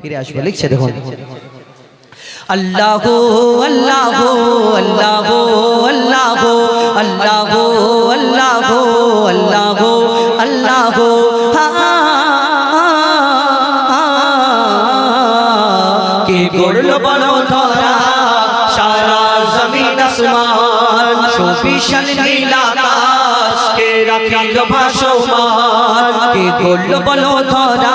ফিরে আসবে, লিখছে দেখুন। আল্লাহ আল্লাহ আল্লাহ আল্লাহ আল্লাহ আল্লাহ আল্লাহ আল্লাহ কে করল বলো ধরা, সারা জমিন আসমান, সুবিশাল নীলাকাশ কে রাখিল বলো ধরা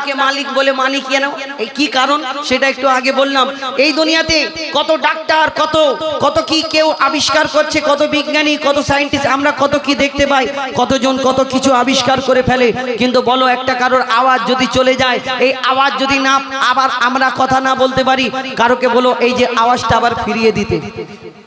আল্লাহকে মালিক বলে মানি কেন এই কি কারণ? সেটা একটু আগে বললাম। এই দুনিয়াতে কত ডাক্তার, কত কত কি কেউ আবিষ্কার করছে, কত বিজ্ঞানী, কত সায়েন্টিস্ট, আমরা কত কি দেখতে পাই, কতজন কত কিছু আবিষ্কার করে ফেলে। কিন্তু বলো একটা কারোর আওয়াজ যদি চলে যায়, এই আওয়াজ যদি না, আবার আমরা কথা না বলতে পারি, কারোকে বলো এই যে আওয়াজটা আবার ফিরিয়ে দিতে।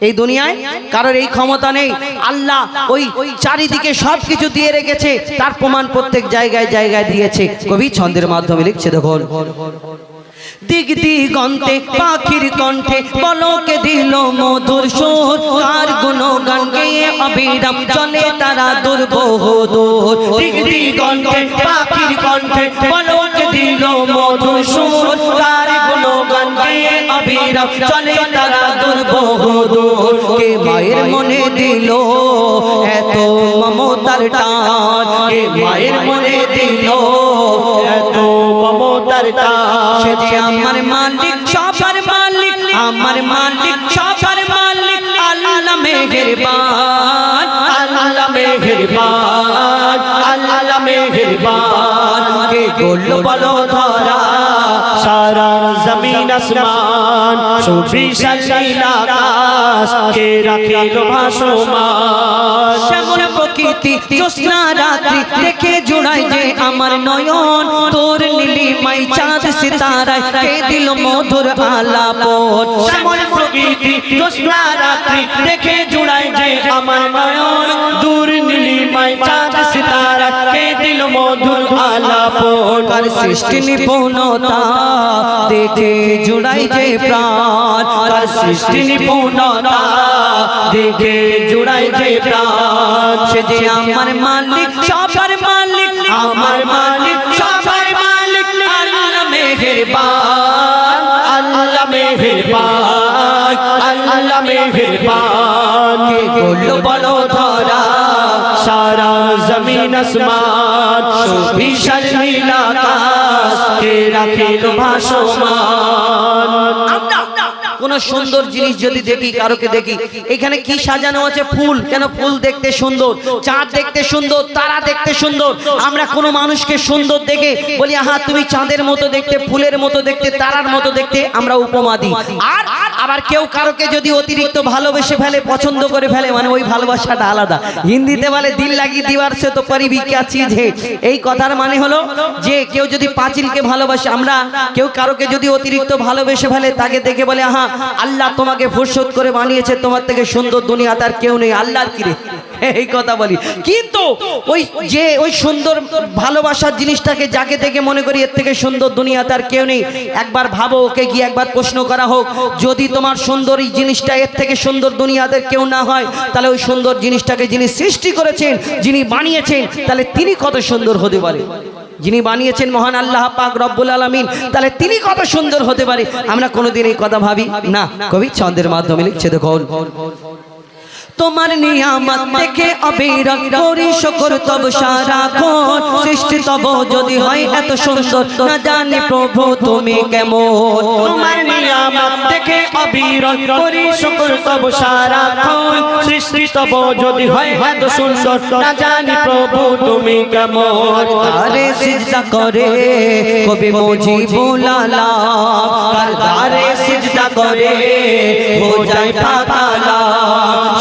এই দুনিয়ায় কারোর এই ক্ষমতা নেই। আল্লাহ ওই চারিদিকে সব কিছু দিয়ে রেখেছে। তার প্রমাণ প্রত্যেক জায়গায় জায়গায় দিয়েছে। কবি ছন্দের মাধ্যমে লিখছে, দেখুন। দিক দিগন্তে পাখির কণ্ঠে পলকে দিল মধুর সুর। কার গুণগান গেয়ে অবিরাম চলে তারা দুর্বহ দূর। দিক দিগন্তে পাখির কণ্ঠে পলকে দিল মধুর সুর। কার অবিরাম চলে তারা দুর্বহ দূর। কে মায়ের মনে দিল এত মমতার টান? কে মায়ের মনে দিল এত মমতার সে আমার মালিক, সবার মালিক, আমার মালিক, সবার মালিক, আল্লাহ আল্লাহ আল্লাহ কে বলল বলো ধরা সারা জমিন আসমান সুবিশাল নীলাকাশ কে রাখিল ভাসমান শ্যামল প্রকৃতি জ্যোৎস্না রাত্রি দেখে জোড়াই যে আমার নয়ন তোর নীলি মাই চাঁদ সিতারায় কে দিল মধুর আলাপন শ্যামল প্রকৃতি জ্যোৎস্না রাত্রি দেখে জুড়াই যে আমার নয়ন দূর নীলিমায় চাঁদ সিতারা কে দিল মধুর আলাপন কার সৃষ্টি নিপুণতা দেখে জুড়াই যে প্রাণ সৃষ্টি নিপুণতা দেখে জুড়াই যে প্রাণ। সে যে আমার মালিক, সবার মালিক, আমার মালিক, সবার মালিক, আল্লাহ মেহেরবান আল্লাহ মেহেরবান আল্লাহ মেহেরবান। বলো ধরা, সারা জমিন আসমান সুবিশাল নীলাকাশ কে রাখিল ভাসমান কোন সুন্দর জিনিস যদি দেখি কারোকে দেখি এখানে কি সাজানো আছে? ফুল। কেন ফুল দেখতে সুন্দর? চাঁদ দেখতে সুন্দর তারা দেখতে সুন্দর। আমরা কোনো মানুষকে সুন্দর দেখে বলি আহা তুমি চাঁদের মতো দেখতে ফুলের মতো দেখতে তারার মতো দেখতে আমরা উপমা দিই। আর আবার কেউ কারোকে যদি অতিরিক্ত ভালোবেসে ফেলে পছন্দ করে ফেলে মানে ওই ভালোবাসাটা আলাদা। হিন্দিতে বলে দিল লাগি দিবার সে তো পরিবি ক্যা চিজ হে। এই কথার মানে হলো যে কেউ যদি পাঁচিলকে ভালোবাসে আমরা কেউ কারোকে যদি অতিরিক্ত ভালোবেসে ফেলে তাকে দেখে বলে আহা আল্লাহ তোমাকে ফুরসত করে বানিয়েছে, তোমার থেকে সুন্দর দুনিয়া তার কেউ নেই, আল্লাহর কিরে এই কথা বলি। কিন্তু ওই যে ওই সুন্দর ভালোবাসার জিনিসটাকে যাকে দেখে মনে করি এর থেকে সুন্দর দুনিয়া তার কেউ নেই। একবার ভাবো ওকে গিয়ে একবার প্রশ্ন করা হোক, যদি তোমার সুন্দর এই জিনিসটা এর থেকে সুন্দর দুনিয়াতে কেউ না হয়, তাহলে ওই সুন্দর জিনিসটাকে যিনি সৃষ্টি করেছেন, যিনি বানিয়েছেন, তাহলে তিনি কত সুন্দর হতে পারে? যিনি বানিয়েছেন মহান আল্লাহ পাক রব্বুল আলমিন, তাহলে তিনি কত সুন্দর হতে পারে? আমরা কোনোদিন এই কথা ভাবি? না। কবি ছন্দের মাধ্যমে লিখছে, দেখুন। তোমার নিয়ামত দেখে অবিরত করি, শুকর তব সারাক্ষণ সৃষ্টি তব যদি হয় এত সুন্দর। না জানি প্রভু তুমি কেমন। তোমার নিয়ামত অবিরত করি তব সারাক্ষণ সৃষ্টি তব যদি হয় এত সুন্দর। না জানি প্রভু তুমি কেমন। তারে সিজদা করে কবি মুজি বুলালা কার তারে সিজদা করে হো যায় ফাতালা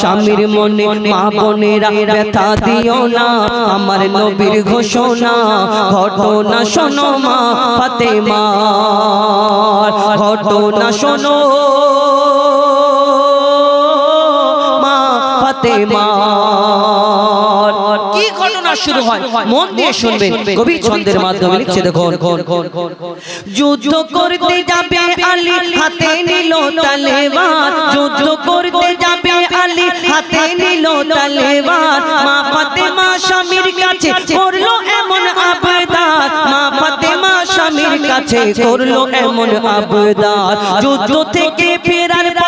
স্বামীর মনে মা বোনেরা ব্যথা দিও না। আমার নবীর ঘোষণা ঘটনা শোনো মা ফাতেমা। ঘটনা শোনো মা ফাতেমা। কি ঘটনা শুরু হয়? মন দিয়ে শুনবেন। কবি ছন্দের মাধ্যমে লিখছে দেখুন। যুদ্ধ করতে যাবে আলী হাতে নিল তালেবান। যুদ্ধ করতে যাবে কাছে করল এমন আবদার। যুদ্ধ থেকে ফেরার পথে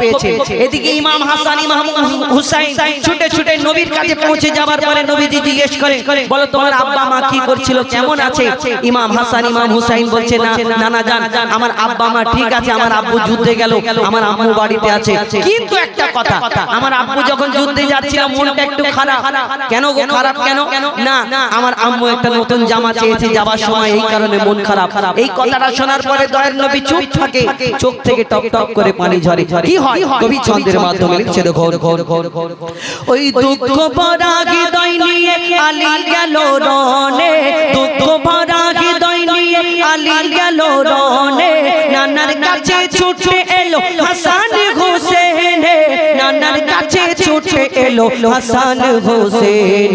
পেয়েছে। এদিকে ইমাম হাসান ইমাম হুসাইন ছুটে ছুটে নবীর কাছে পৌঁছে যাবার পরে নবীজি জিজ্ঞেস করে বলো তোমার আব্বা মা কি করছিল? কেমন আছে? ইমাম হাসান ইমাম হুসাইন বলছে না নানা জান আমার আব্বা মা ঠিক আছে আমার আব্বু যুদ্ধে গেল আমার আম্মু বাড়িতে আছে। কিন্তু একটা কথা আমার আব্বু যখন যুদ্ধে যাচ্ছিল মনটা একটু খারাপ। কেন গো খারাপ? কেন? না আমার আম্মু একটা নতুন জামা চেয়েছে যাবার সময় এই কারণে মন খারাপ এই কথাটা শোনার পরে দয়ের নবী চুপ থাকে চোখ থেকে টপ টপ করে পানি ঝরে কি হয় কবি ছন্দের মাধ্যমে লিখছে দেখো ওই দুঃখ ভরা হৃদয় নিয়ে আলী গেল রনে দুঃখ ভরা হৃদয় নিয়ে আলী গেল রনে নানার কাছে ছুটে এলো হাসান হোসেন নানার কাছে ছুটে এলো হাসান হোসেন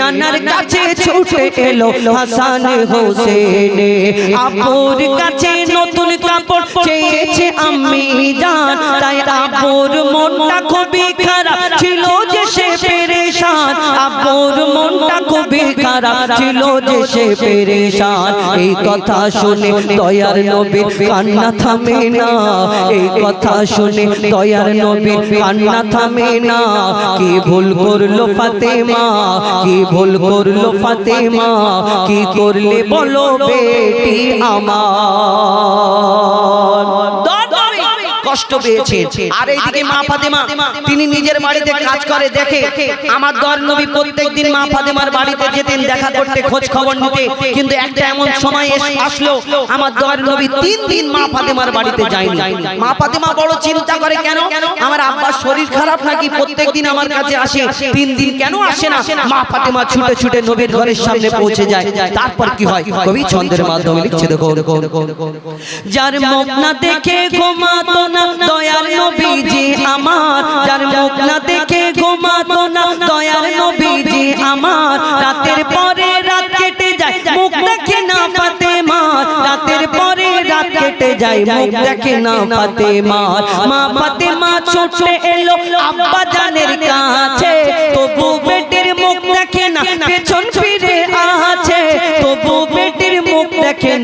নানার কাছে ছুটে এলো হাসান হোসেন আপুর কাছে নতুন চেয়েছে আমি জান, তাই মনটা খুবই খারাপ ছিল যে সে পেরেশান। মনটা খুবই খারাপ ছিল যে সে পেরেশান। এই কথা শুনে দয়ার কান্না থামে না। এই কথা শুনে দয়ার নবী কান্না থামে না। কি ভুল করল ফাতেমা? কি ভুল করল ফাতেমা? কি করলে বলো বেটি আমার? on. কষ্ট পেয়েছে আর এইদিকে মা ফাতেমা, তিনি নিজের বাড়িতে কাজ করে, দেখে আমার দর নবী প্রত্যেকদিন মা ফাতেমার বাড়িতে যেতেন, দেখা করতে, খোঁজ খবর নিতে। কিন্তু একটা এমন সময় এস- আসলো, আমার দর নবী তিন দিন মা ফাতেমার বাড়িতে যায়নি। মা ফাতেমা বড় চিন্তা করে, কেন? আমার আব্বার শরীর খারাপ নাকি? প্রত্যেকদিন আমার কাছে আসে, তিন দিন কেন আসে না? মা ফাতেমা ছুটে ছুটে নবীর ঘরের সামনে পৌঁছে যায়। তারপর কি হয়? কবি ছন্দের মাধ্যমে লিখছে দেখো যার মুখ না দেখে ঘুমাতো না দয়ার নবীজি আমার, যার মুখ না দেখে ঘুমাতো না। দয়ার নবীজি আমার, রাতের পরে রাত কেটে যায়, মুখ দেখে না ফাতেমা। রাতের পরে রাত কেটে যায়, মুখ দেখে না ফাতেমা। মা ফাতেমা ছোট এলো আব্বা জানের কাছে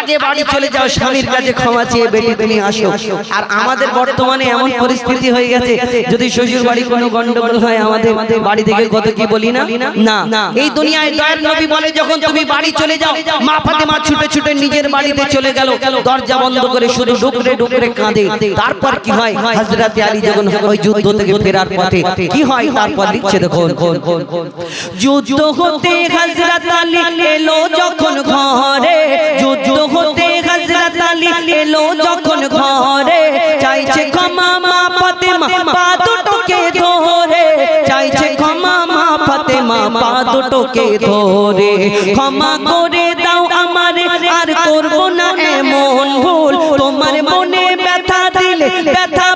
আগে বাড়ি চলে যাও স্বামীর কাছে ক্ষমা চেয়ে বেটি তুমি আসো। আর আমাদের বর্তমানে এমন পরিস্থিতি হয়ে গেছে যদি শ্বশুর বাড়ি কোনো গন্ডগোল হয় আমাদের বাড়ি থেকে কত কি বলি না? না? এই দুনিয়ায় দয়ার নবী বলে যখন তুমি বাড়ি চলে যাও মা ফাতেমা ছুটে ছুটে নিজের বাড়িতে চলে গেল দরজা বন্ধ করে শুধু ডুকরে ডুকরে কাঁদে। তারপর কি হয়? হযরতে আলী যখন ওই যুদ্ধ থেকে ফেরার পথে কি হয়? তারপর লিখছে দেখুন। যুদ্ধ হতে হযরত আলী এলো যখন ঘরে যুদ্ধ হতে হযরত আলী এলো যখন ঘরে। চাইছে ক্ষমা মা ফাতেমা পা দুটোকে ধরে। চাইছে ক্ষমা মা ফাতেমা পা দুটোকে ধরে। ক্ষমা করে দাও আমারে, আর করব না এমন ভুল। তোমার মনে ব্যথা দিলে ব্যথা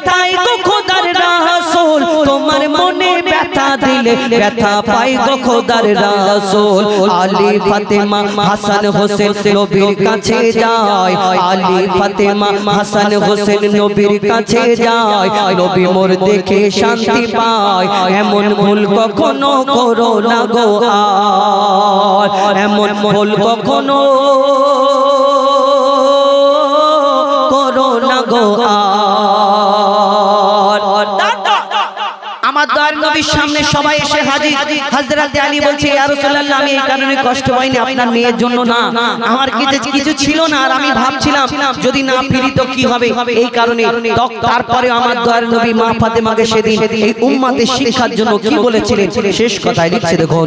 দিলে ব্যথা পাই গো খোদার রাসূল। আলী ফাতেমা হাসান হোসেন নবীর কাছে যায়। আলী ফাতেমা হাসান হোসেন নবীর কাছে যায়। নবী মোর দেখে শান্তি পায়। এমন ভুল কখনো করো না গো আর। এমন ভুল কখনো করো না গো নবীর সামনে সবাই এসে হাজির। হযরত আলী বলছে, ইয়া রাসূলুল্লাহ, আমি এই কারণে কষ্ট পাইনি, আপনার মেয়ের জন্য না। আমার কিছু কিছু ছিল না, আর আমি ভাবছিলাম, যদি না ফিরি তো কি হবে? এই কারণে তারপরে আমার দয়ার নবী মা ফাতেমাকে সেদিন এই উম্মতের শিক্ষার জন্য কি বলেছিলেন? শেষ কথায় লিখছে, দেখুন।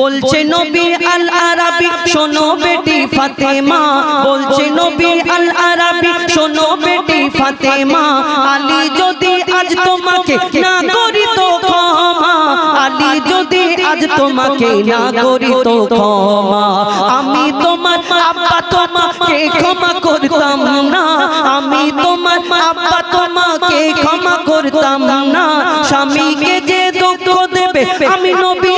বলছে, নবী আল আরাবি শোনো বেটি ফাতেমা। বলছে, নবী আল আরাবি শোনো বেটি ফাতেমা। আলী যদি আজ তোমাকে না আজ তোমাকে না করি তো ক্ষমা। আমি তোমার আব্বা তোমাকে ক্ষমা করতাম না। আমি তোমার আব্বা তোমাকে ক্ষমা করতাম না। স্বামীকে যে দুঃখ দেবে, আমি নবী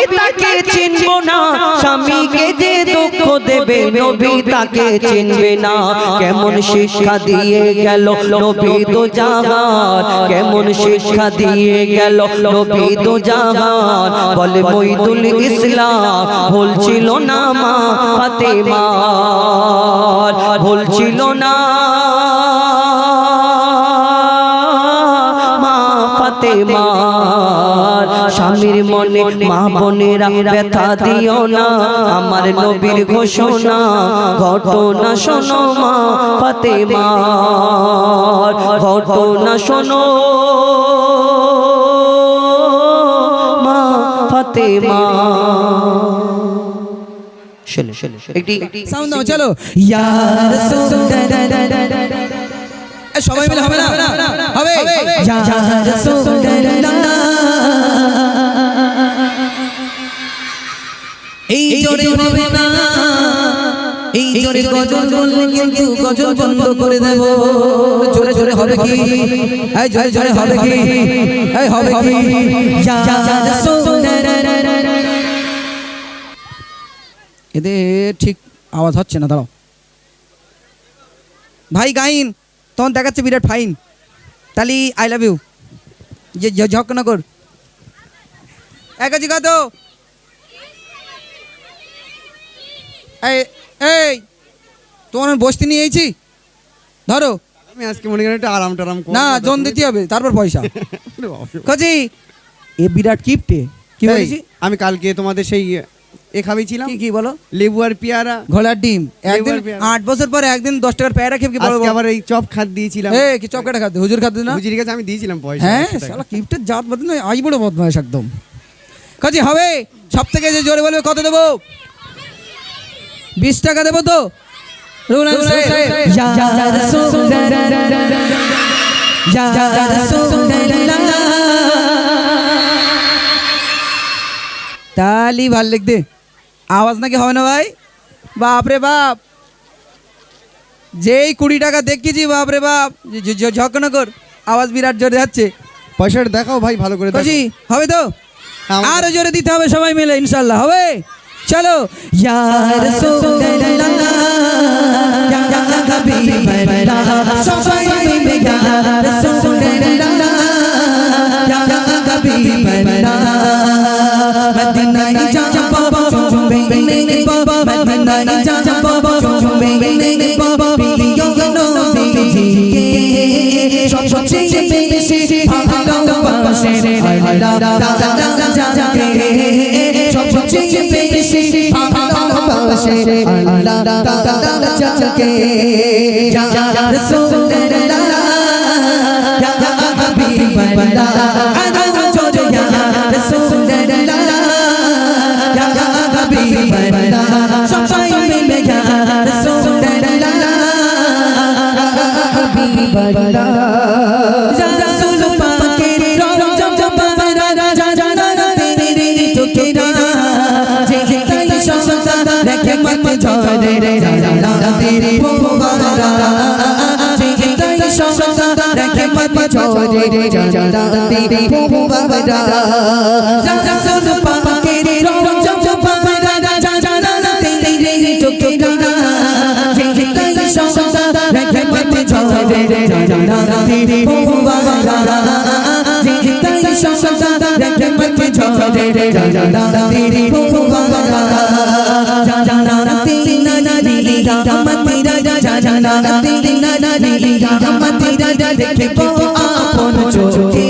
নবী তাকে চিনবে না। কেমন শিক্ষা দিয়ে গেল নবী তো জাহান। কেমন শিক্ষা দিয়ে গেল নবী তো জাহান। বলে মইদুল ইসলাম ভুল ছিল না মা ফাতেমা। বলছিল ছিল না ফাতেমার স্বামীর মনে মা বোনেরা ব্যথা দিও না। আমার নবীর ঘোষণা ঘটনা শোনো মা ফাতেমার ঘটনা শোনো মা ফাতেমা। শোনো শোনো একটি সাউন্ড দাও চলো। ইয়া এ, সবাই মিলে হবে না? হবে এই জোরে হবে না। এই জোরে গজল বললে কিন্তু গজল বন্ধ করে দেব। জোরে জোরে হবে কি? এই জোরে জোরে হবে কি? এই হবে কি? এদের ঠিক আওয়াজ হচ্ছে না দাঁড়াও। ভাই গাইন। তখন দেখাচ্ছে বিরাট ফাইন। তালি আই লাভ ইউ যে ঝকনগর এক আছে কত এই তোমার আমি বসতে নিয়ে এসেছি। ধরো। আমি আজকে মনে করি একটু আরাম টারাম না জন দিতে হবে তারপর পয়সা। আরে এ বিরাট কিপটে। কি বলেছি আমি কালকে তোমাদের সেই এ কি কি বলো লেবু আর পেয়ারা ঘোলার ডিম একদিন আট বছর পরে একদিন দশ টাকার প্যারা খেয়ে কি বলো আবার এই চপ খাত দিয়েছিলাম এ কি চপকাটা খাতে হুজুর খাতে না হুজুরির কাছে আমি দিয়েছিলাম পয়সা হ্যাঁ শালা কিপ্টের জাত বদল নয় আজ বড় বদমাইশ একদম কাজে হবে সব থেকে যে জোরে বলবে কত দেবো বিশ টাকা দেবো তো ইয়া ইয়া তালি ভালো লিখতে আওয়াজ নাকি হবে না ভাই বাপ রে বাপ যেই কুড়ি টাকা দেখেছি বাপ রে বাপ ঝকনগর আওয়াজ বিরাট জোরে যাচ্ছে পয়সাটা দেখাও ভাই ভালো করে দেখো। হবে তো আরও জোরে দিতে হবে সবাই মিলে ইনশাল্লাহ হবে চলো ইয়া ইয়া সবাই মিলে নেই বাবা মদিনায় যাব চুমে নেই বাবা প্রিয় নবীজিকে সবচেয়ে বেশি ভালোবাসে আল্লাহ তাআলাকে সবচেয়ে বেশি ভালোবাসে আল্লাহ তাআলাকে যা রাসূলুল্লাহ ya habiballah ana হাবিবাল্লাহ রাসূল পাকের রওজা পারা জান্নাতের চোখেরা যেটাই সদা রেখে মত ঝরে জান্নাতের ফোয়ারা যেটাই সদা রেখে মত ঝরে জান্নাতের ফোয়ারা সদা রেখে মত ঝরে জান্নাতের ফোয়ারা জান্নাতে নানি রাহমাতিরা জান্নাতে নানি রাহমাতিরা দেখব আপন চোখে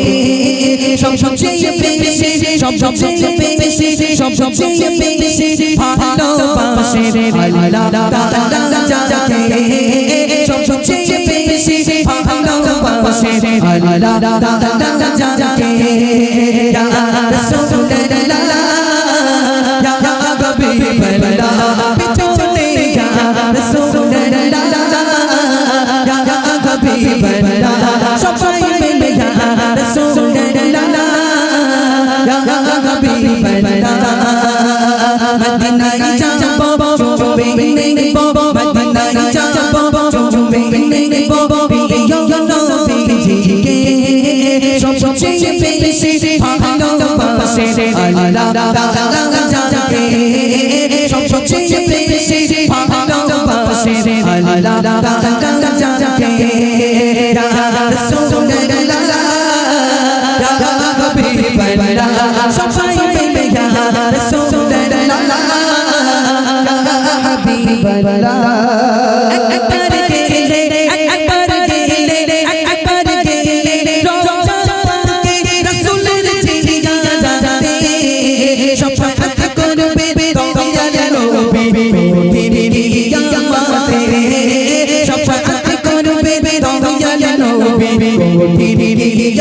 সব সবচেয়ে বেশি সব সবচেয়ে বেশি সব সবচেয়ে বেশি ভালোবাসে আল্লাহ তাআলা যাকে সব সবচেয়ে ভালোবাসে আল্লাহ তাআলা যাকে ইয়া রাসূলুল্লাহ ইয়া সবচেয়ে বেশি ভালোবাসে আল্লাহ তাআলা যাকে সবচেয়ে বেশি ভালোবাসে আল্লাহ তাআলা যাকে রাসূলুল্লাহ ইয়া হাবিবাল্লাহ সবাই মিলে রাসূলুল্লাহ ইয়া হাবিবাল্লাহ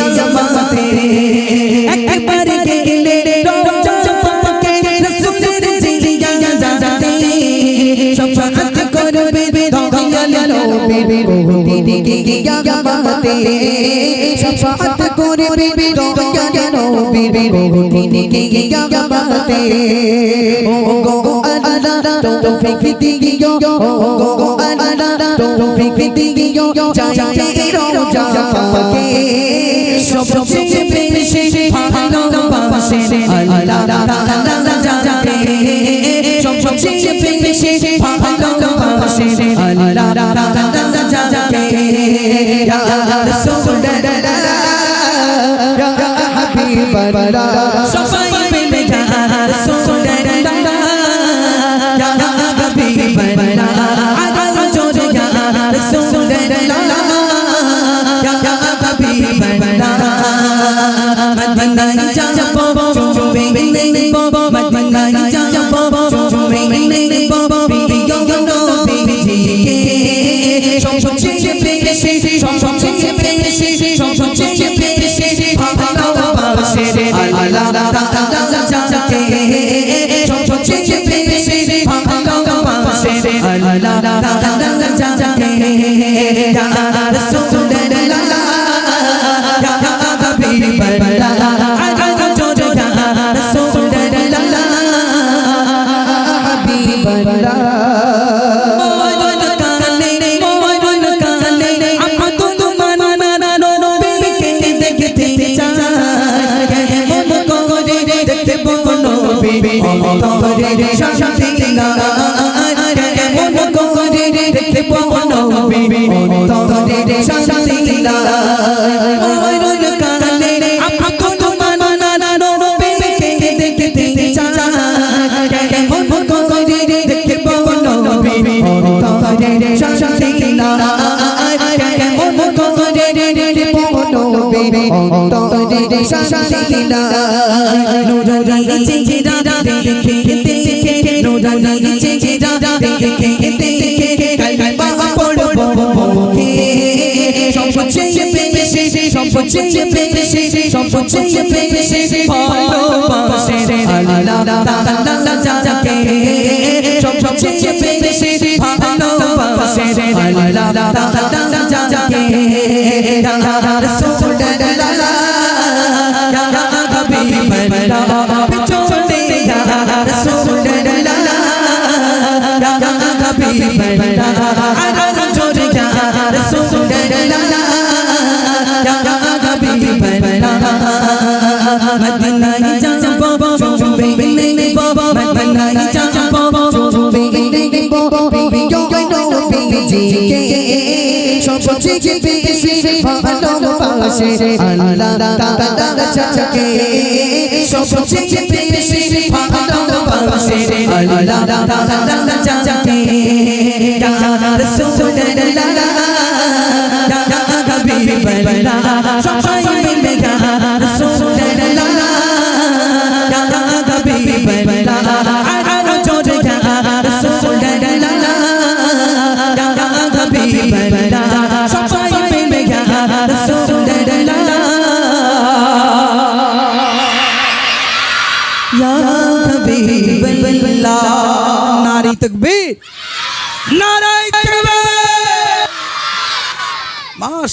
কিয়ামতে একবার গেলে রওজা শফাআত করবে দয়াল নবী মোদের কিয়ামতে শফাআত করবে দয়াল নবী মোদের কিয়ামতে ও গো আল্লাহ তৌফিক দিও ও গো আল্লাহ তৌফিক দিও চাইতে রোজা পাকে সবচেয়ে বেশি ভালোবাসে আল্লাহ তাআলা যাকে সবচেয়ে বেশি ভালোবাসে আল্লাহ তাআলা ইয়া ইয়া হাবিবাল্লাহ সবচেয়ে অন্তরে শান্তি কেমন করে দেখতে নবী? অন্তরে শান্তি না ময়দান সবচেয়ে বেশি সবচেয়ে বেশি ভালোবাসে আল্লাহ তাআলা যাকে সবচেয়ে বেশি ভালোবাসে আল্লাহ তাআলা যাকে ইয়া রাসূলুল্লাহ ভালোবাসে আল্লাহ তাআলা যাকে সবচেয়ে বেশি ভালোবাসে আল্লাহ তাআলা যাকে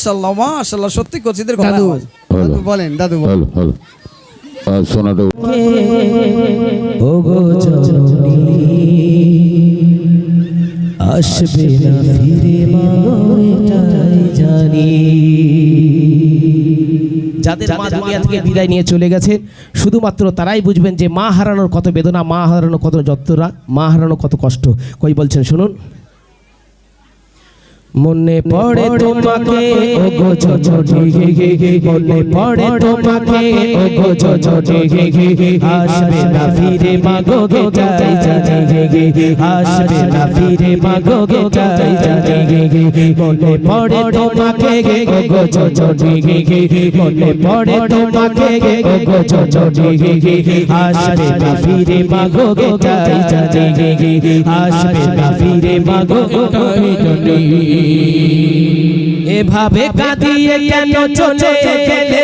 মাশাআল্লাহ মাশাআল্লাহ সত্যি কচিদের দাদু। দাদু বলেন দাদু হ্যালো হ্যালো ওগো আসবে না ফিরে মাগো এটাই জানি। যাদের মা দুনিয়া থেকে বিদায় নিয়ে চলে গেছে শুধুমাত্র তারাই বুঝবেন যে মা হারানোর কত বেদনা মা হারানোর কত যন্ত্রণা মা হারানোর কত কষ্ট। কই বলছেন শুনুন। মনে পড়ে তোমাকে। ও গো ঝঝড়ি গে গে মনে পড়ে তোমাকে। ও গো ঝঝড়ি গে গে গে। আসবে না ফিরে মাগো গে যাই জানি আসবে না ফিরে মাগো গে যাই জানি মনে পড়ে তোমাকে। গে ও গো ঝঝড়ি গে গে। গে মনে পড়ে তোমাকে। গে ও গো ঝঝড়ি গে গে। গে আসবে না ফিরে মাগো গে যাই জানি আসবে না ফিরে মাগো গে। এভাবে কাঁদিয়ে কেন চলে গেলে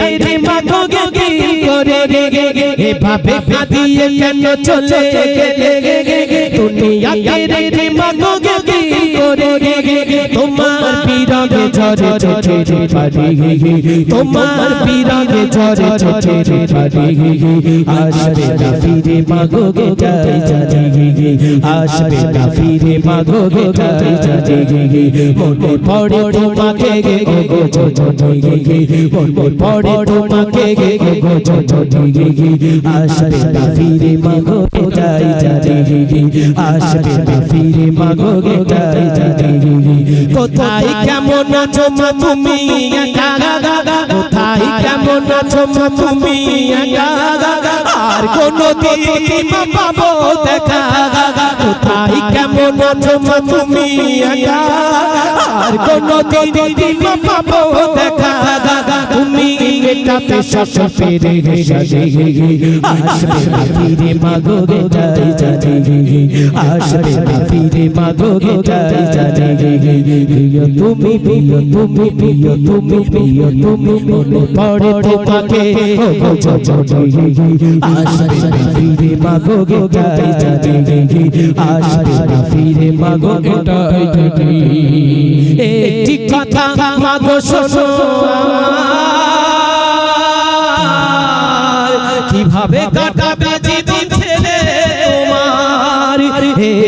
রেখে মাগো করে এভাবে কাঁদিয়ে কেন চলে গেলে দুনিয়াতে রেখে ঝরে চোখে পারি তোমার বিরগে ঝরে চোখে পারি আসবে না ফিরে মাগো গে যাই জানি আসবে না ফিরে মাগো গে যাই জানি মনে পড়ে তোমাকে গে গো গে গে মনে পড়ে তোমাকে গে গো গে গে আসবে না ফিরে মাগো গে যাই জানি আসবে না ফিরে মাগো গে যাই জানি কোথায় আছো তুমি একা কোথায় কেমন আছো তুমি একা আর কোন আছো তুমি আর কোন পাবো দেখা তুমি তুমি, প্রিয় তুমি প্রিয় তুমি প্রিয় তুমি পড়ে তোমাকে। ও আসবে ফিরে মাগো গে, যাই জানি গে আসবে ফিরে মাগো গে, যাই জানি একটি কথা মাগো শোনো কীভাবে কাটাবে জীবন ছেলে তোমার?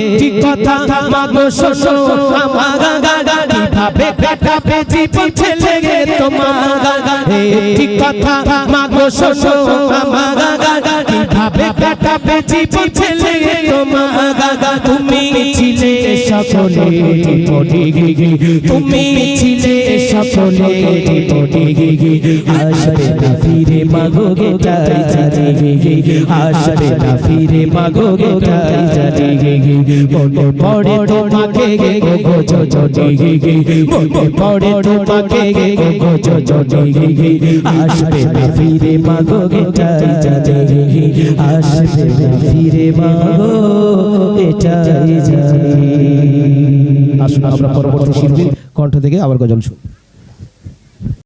একটি কথা মাগো শোনো আমার। কীভাবে কাটাবে জীবন ছেলে তোমার? একটি কথা মাগো শোনো আমার। কাটাবে জীবন ছেলে তোমার তুমি ছিলে সকলে তুমি ছিলে সকলে জীবনে আসবে না ফিরে মাগো গে যাই জানি আসবে না ফিরে মাগো গে যাই জানি মনে পড়ে তোমাকে গে গো গো জজনি মনে পড়ে তোমাকে গে গো গো জজনি আসবে না ফিরে মাগো গে যাই জানি আসবে না ফিরে মাগো এটাই জানি। আসুন আমরা পরবর্তী শিল্পীর কণ্ঠ থেকে আবার গজল শুনি।